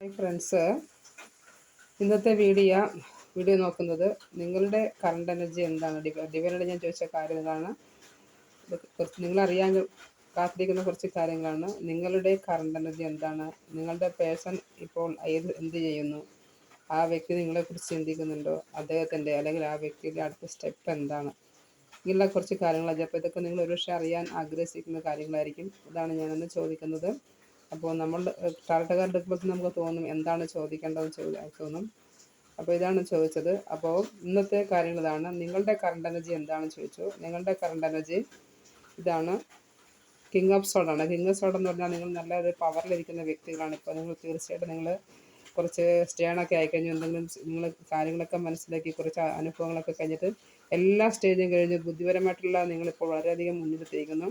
Hi friends ഇന്നത്തെ video video നോക്കുന്നത് നിങ്ങളുടെ കറണ്ട് എനർജി എന്താണ്? ഡിവ ഡിവനോട് ഞാൻ ചോദിച്ച കാര്യങ്ങളാണ് കുറച്ച് നിങ്ങളറിയാൻ കാത്തിരിക്കുന്ന കുറച്ച് കാര്യങ്ങളാണ്. നിങ്ങളുടെ കറണ്ട് എനർജി എന്താണ്? നിങ്ങളുടെ പേഴ്സൺ ഇപ്പോൾ ഏത് എന്ത് ചെയ്യുന്നു? ആ വ്യക്തി നിങ്ങളെക്കുറിച്ച് ചിന്തിക്കുന്നുണ്ടോ? അദ്ദേഹത്തിന്റെ അല്ലെങ്കിൽ ആ വ്യക്തിയുടെ അടുത്ത സ്റ്റെപ്പ് എന്താണ്? ഇങ്ങനെയുള്ള കുറച്ച് കാര്യങ്ങളാണ്. അപ്പോൾ ഇതൊക്കെ നിങ്ങൾ ഒരുപക്ഷെ അറിയാൻ ആഗ്രഹിക്കുന്ന കാര്യങ്ങളായിരിക്കും. ഇതാണ് ഞാനൊന്ന് ചോദിക്കുന്നത്. അപ്പോൾ നമ്മൾ ടാർട്ട് കാർഡ് എടുക്കുമ്പോൾ നമുക്ക് തോന്നും എന്താണ് ചോദിക്കേണ്ടതെന്ന് ചോദി തോന്നും. അപ്പോൾ ഇതാണ് ചോദിച്ചത്. അപ്പോൾ ഇന്നത്തെ കാര്യങ്ങൾ ഇതാണ്. നിങ്ങളുടെ കറണ്ട് എനർജി എന്താണെന്ന് ചോദിച്ചു. നിങ്ങളുടെ കറണ്ട് എനർജി ഇതാണ് കിങ് ഓഫ് സോഡാണ് കിങ് ഓഫ് സോഡ് എന്ന് പറഞ്ഞാൽ നിങ്ങൾ നല്ല ഒരു പവറിലിരിക്കുന്ന വ്യക്തികളാണ്. ഇപ്പോൾ നിങ്ങൾ തീർച്ചയായിട്ടും നിങ്ങൾ കുറച്ച് സ്റ്റേണൊക്കെ ആയിക്കഴിഞ്ഞു എന്തെങ്കിലും നിങ്ങൾ കാര്യങ്ങളൊക്കെ മനസ്സിലാക്കി കുറച്ച് അനുഭവങ്ങളൊക്കെ കഴിഞ്ഞിട്ട് എല്ലാ സ്റ്റേജും കഴിഞ്ഞ് ബുദ്ധിപരമായിട്ടുള്ള നിങ്ങളിപ്പോൾ വളരെയധികം മുന്നിലെത്തിയിരിക്കുന്നു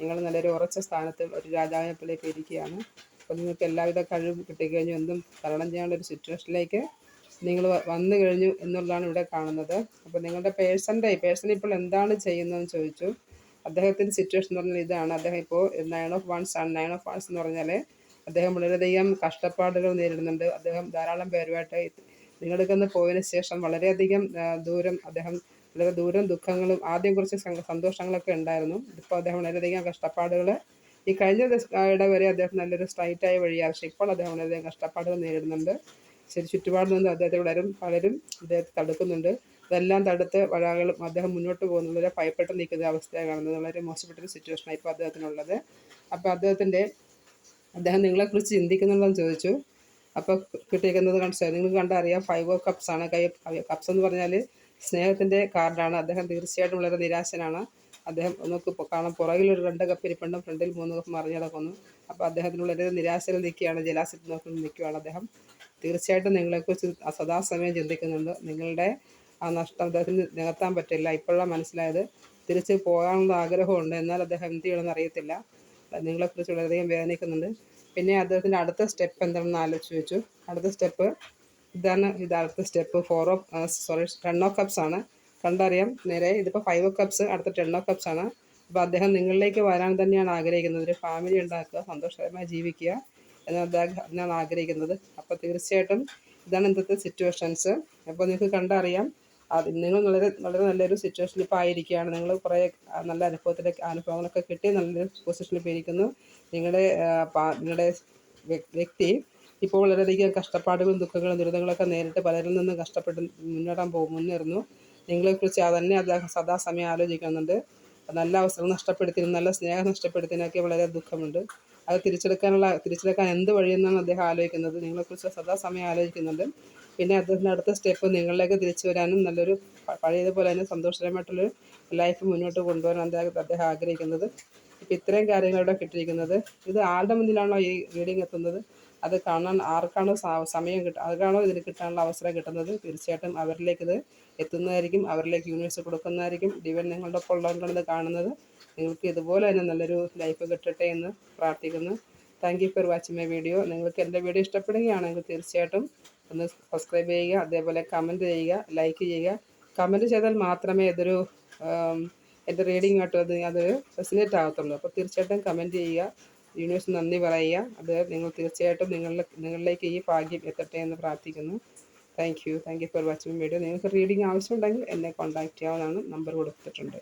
നിങ്ങൾ നല്ലൊരു ഉറച്ച സ്ഥാനത്ത് ഒരു രാജാവിനെ പോലെ ഇപ്പോൾ ഇരിക്കുകയാണ്. അപ്പോൾ നിങ്ങൾക്ക് എല്ലാവിധ കഴിവും കിട്ടിക്കഴിഞ്ഞു എന്തും തരണം ചെയ്യാനുള്ള ഒരു സിറ്റുവേഷനിലേക്ക് നിങ്ങൾ വന്നു കഴിഞ്ഞു എന്നുള്ളതാണ് ഇവിടെ കാണുന്നത്. അപ്പോൾ നിങ്ങളുടെ പേഴ്സന്റെ പേഴ്സൺ ഇപ്പോൾ എന്താണ് ചെയ്യുന്നതെന്ന് ചോദിച്ചു. അദ്ദേഹത്തിന്റെ സിറ്റുവേഷൻ എന്ന് പറഞ്ഞാൽ ഇതാണ്. അദ്ദേഹം ഇപ്പോൾ നയൻ ഓഫ് വൺസ് ആണ്. നയൻ ഓഫ് വൺസ് എന്ന് പറഞ്ഞാൽ അദ്ദേഹം വളരെയധികം കഷ്ടപ്പാടുകൾ നേരിടുന്നുണ്ട്. അദ്ദേഹം ധാരാളം പേരുമായിട്ട് നിങ്ങളെടുക്കുന്ന പോയതിന് ശേഷം വളരെയധികം ദൂരം അദ്ദേഹം വളരെ ദൂരം ദുഃഖങ്ങളും ആദ്യം കുറച്ച് സന്തോഷങ്ങളൊക്കെ ഉണ്ടായിരുന്നു. ഇപ്പോൾ അദ്ദേഹം വളരെയധികം കഷ്ടപ്പാടുകൾ ഈ കഴിഞ്ഞ ഇട വരെ അദ്ദേഹം നല്ലൊരു സ്ട്രൈറ്റായ വഴിയാണ്. പക്ഷേ ഇപ്പോൾ അദ്ദേഹം വളരെയധികം കഷ്ടപ്പാടുകൾ നേരിടുന്നുണ്ട്. ശരി ചുറ്റുപാടിൽ നിന്ന് അദ്ദേഹത്തെ വളരും പലരും അദ്ദേഹത്തെ തടുക്കുന്നുണ്ട്. ഇതെല്ലാം തടുത്ത് വഴകളും അദ്ദേഹം മുന്നോട്ട് പോകുന്നതിൽ ഭയപ്പെട്ട് നിൽക്കുന്ന അവസ്ഥയാണ് കാണുന്നത്. വളരെ മോശപ്പെട്ടൊരു സിറ്റുവേഷനാണ് ഇപ്പോൾ അദ്ദേഹത്തിനുള്ളത്. അപ്പോൾ അദ്ദേഹത്തിന്റെ അദ്ദേഹം നിങ്ങളെക്കുറിച്ച് ചിന്തിക്കുന്നുണ്ടെന്ന് ചോദിച്ചു. അപ്പോൾ കിട്ടിയിരിക്കുന്നത് കണ്ട്. നിങ്ങൾ കണ്ടറിയാം ഫൈവ് ഓഫ് കപ്സ് ആണ്. കൈ കപ്സ് എന്ന് പറഞ്ഞാൽ സ്നേഹത്തിന്റെ കാർഡാണ്. അദ്ദേഹം തീർച്ചയായിട്ടും വളരെ നിരാശനാണ്. അദ്ദേഹം നമുക്ക് കാണാം പുറകിലൊരു രണ്ട് കപ്പ് ഇരിപ്പുണ്ടും. ഫ്രണ്ടിൽ മൂന്ന് കപ്പ് മറിഞ്ഞ് കിടക്കുന്നു അപ്പോൾ അദ്ദേഹത്തിന് വളരെ നിരാശയിൽ നിൽക്കുകയാണ്. ജലാശയത്തിൽ നോക്കി നിൽക്കുകയാണ് അദ്ദേഹം. തീർച്ചയായിട്ടും നിങ്ങളെക്കുറിച്ച് സദാസമയം ചിന്തിക്കുന്നുണ്ട്. നിങ്ങളുടെ ആ നഷ്ടം അദ്ദേഹത്തിന് നികത്താൻ പറ്റില്ല. ഇപ്പോഴാണ് മനസ്സിലായത്. തിരിച്ച് പോകാനുള്ള ആഗ്രഹമുണ്ട്. എന്നാൽ അദ്ദേഹം എന്ത് ചെയ്യണമെന്ന് അറിയത്തില്ല. നിങ്ങളെക്കുറിച്ച് വളരെയധികം വേദനിക്കുന്നുണ്ട്. പിന്നെ അദ്ദേഹത്തിന്റെ അടുത്ത സ്റ്റെപ്പ് എന്താണെന്ന് ആലോചിച്ച് വെച്ചു. അടുത്ത സ്റ്റെപ്പ് ഇതാണ് ഇത് അടുത്ത step. Four of sorry ten of cups ആണ്. കണ്ടറിയാം നേരെ ഇതിപ്പോൾ ഫൈവ് ഓഫ് കപ്സ് അടുത്ത ടെൻ ഓഫ് കപ്സ് ആണ്. അപ്പോൾ അദ്ദേഹം നിങ്ങളിലേക്ക് വരാൻ തന്നെയാണ് ആഗ്രഹിക്കുന്നത്. ഒരു ഫാമിലി ഉണ്ടാക്കുക സന്തോഷകരമായി ജീവിക്കുക എന്ന് അദ്ദേഹം അതിനാണ് ആഗ്രഹിക്കുന്നത്. അപ്പോൾ തീർച്ചയായിട്ടും ഇതാണ് ഇന്നത്തെ സിറ്റുവേഷൻസ് അപ്പോൾ നിങ്ങൾക്ക് കണ്ടറിയാം അത് നിങ്ങൾ വളരെ വളരെ നല്ലൊരു സിറ്റുവേഷനിൽ ഇപ്പോൾ ആയിരിക്കുകയാണ്. നിങ്ങൾ കുറേ നല്ല അനുഭവത്തിന്റെ അനുഭവങ്ങളൊക്കെ കിട്ടി നല്ലൊരു പൊസിഷനിൽ ഇപ്പോൾ ഇരിക്കുന്നു. നിങ്ങളുടെ നിങ്ങളുടെ വ്യക്തി ഇപ്പോൾ വളരെയധികം കഷ്ടപ്പാടുകളും ദുഃഖങ്ങളും ദുരിതങ്ങളൊക്കെ നേരിട്ട് പലരിൽ നിന്നും കഷ്ടപ്പെട്ട് മുന്നേറാൻ പോകും മുന്നേറുന്നു. നിങ്ങളെക്കുറിച്ച് തന്നെ അദ്ദേഹം സദാസമയം ആലോചിക്കുന്നുണ്ട്. നല്ല അവസരം നഷ്ടപ്പെടുത്തിനും നല്ല സ്നേഹം നഷ്ടപ്പെടുത്തിനൊക്കെ വളരെ ദുഃഖമുണ്ട്. അത് തിരിച്ചെടുക്കാനുള്ള തിരിച്ചെടുക്കാൻ എന്ത് വഴിയെന്നാണ് അദ്ദേഹം ആലോചിക്കുന്നത്. നിങ്ങളെക്കുറിച്ച് സദാസമയം ആലോചിക്കുന്നുണ്ട്. പിന്നെ അദ്ദേഹത്തിന്റെ അടുത്ത സ്റ്റെപ്പ് നിങ്ങളിലേക്ക് തിരിച്ചു വരാനും നല്ലൊരു പഴയതുപോലെ തന്നെ സന്തോഷകരമായിട്ടുള്ളൊരു ലൈഫ് മുന്നോട്ട് കൊണ്ടുപോകാൻ അദ്ദേഹം അദ്ദേഹം ആഗ്രഹിക്കുന്നത്. ഇപ്പം ഇത്രയും കാര്യങ്ങൾ ഇവിടെ കിട്ടിയിരിക്കുന്നത്. ഇത് ആരുടെ മുന്നിലാണോ ഈ റീഡിങ് എത്തുന്നത്? അത് കാണാൻ ആർക്കാണോ സമയം കിട്ടുക ആർക്കാണോ ഇതിന് കിട്ടാനുള്ള അവസരം കിട്ടുന്നത്? തീർച്ചയായിട്ടും അവരിലേക്ക് ഇത് എത്തുന്നതായിരിക്കും. അവരിലേക്ക് യൂണിവേഴ്സ് കൊടുക്കുന്നതായിരിക്കും. ഡിവൻ നിങ്ങളുടെ ഒപ്പം ഇത് കാണുന്നത്. നിങ്ങൾക്ക് ഇതുപോലെ തന്നെ നല്ലൊരു ലൈഫ് കിട്ടട്ടെ എന്ന് പ്രാർത്ഥിക്കുന്നു. Thank you for watching my video നിങ്ങൾക്ക് എന്റെ വീഡിയോ ഇഷ്ടപ്പെടുകയാണെങ്കിൽ തീർച്ചയായിട്ടും ഒന്ന് സബ്സ്ക്രൈബ് ചെയ്യുക അതേപോലെ കമന്റ് ചെയ്യുക ലൈക്ക് ചെയ്യുക. കമന്റ് ചെയ്താൽ മാത്രമേ ഇതൊരു എന്റെ റീഡിങ്ങായിട്ട് അത് അതൊരു റെസിനേറ്റ് ആകത്തുള്ളൂ. അപ്പോൾ തീർച്ചയായിട്ടും കമന്റ് ചെയ്യുക. യൂണിവേഴ്സ് നന്ദി പറയുക. അത് നിങ്ങൾ തീർച്ചയായിട്ടും നിങ്ങളുടെ നിങ്ങളിലേക്ക് ഈ ഭാഗ്യം എത്തട്ടെ എന്ന് പ്രാർത്ഥിക്കുന്നു. Thank you thank you for watching video നിങ്ങൾക്ക് റീഡിംഗ് ആവശ്യമുണ്ടെങ്കിൽ എന്നെ കോൺടാക്റ്റ് ചെയ്യാവുന്നതാണ്. നമ്പർ കൊടുത്തിട്ടുണ്ട്.